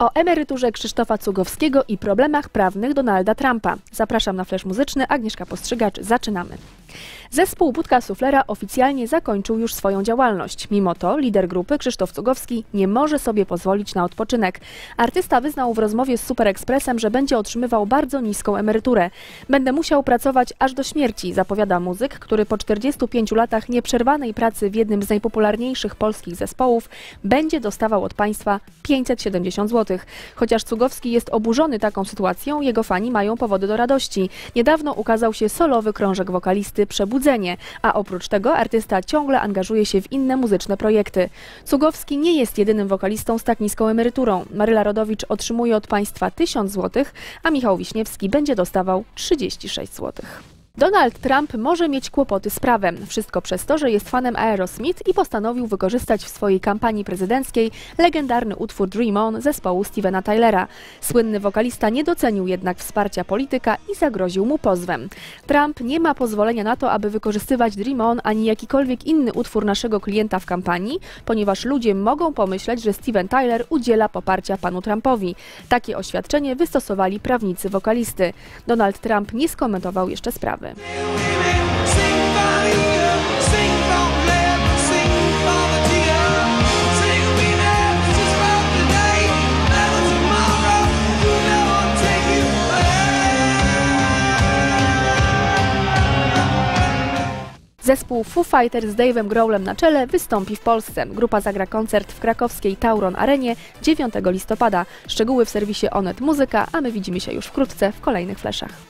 O emeryturze Krzysztofa Cugowskiego i problemach prawnych Donalda Trumpa. Zapraszam na flash muzyczny. Agnieszka Postrzygacz. Zaczynamy. Zespół Budka Suflera oficjalnie zakończył już swoją działalność. Mimo to lider grupy Krzysztof Cugowski nie może sobie pozwolić na odpoczynek. Artysta wyznał w rozmowie z Super Expressem, że będzie otrzymywał bardzo niską emeryturę. Będę musiał pracować aż do śmierci, zapowiada muzyk, który po 45 latach nieprzerwanej pracy w jednym z najpopularniejszych polskich zespołów będzie dostawał od państwa 570 zł. Chociaż Cugowski jest oburzony taką sytuacją, jego fani mają powody do radości. Niedawno ukazał się solowy krążek wokalisty Przebudzenie, a oprócz tego artysta ciągle angażuje się w inne muzyczne projekty. Cugowski nie jest jedynym wokalistą z tak niską emeryturą. Maryla Rodowicz otrzymuje od państwa 1000 zł, a Michał Wiśniewski będzie dostawał 36 zł. Donald Trump może mieć kłopoty z prawem. Wszystko przez to, że jest fanem Aerosmith i postanowił wykorzystać w swojej kampanii prezydenckiej legendarny utwór Dream On zespołu Stevena Tylera. Słynny wokalista nie docenił jednak wsparcia polityka i zagroził mu pozwem. Trump nie ma pozwolenia na to, aby wykorzystywać Dream On ani jakikolwiek inny utwór naszego klienta w kampanii, ponieważ ludzie mogą pomyśleć, że Steven Tyler udziela poparcia panu Trumpowi. Takie oświadczenie wystosowali prawnicy wokalisty. Donald Trump nie skomentował jeszcze sprawy. Zespół Foo Fighters z Dave'em Growlem na czele wystąpi w Polsce. Grupa zagra koncert w krakowskiej Tauron Arenie 9 listopada. Szczegóły w serwisie Onet Muzyka, a my widzimy się już wkrótce w kolejnych fleszach.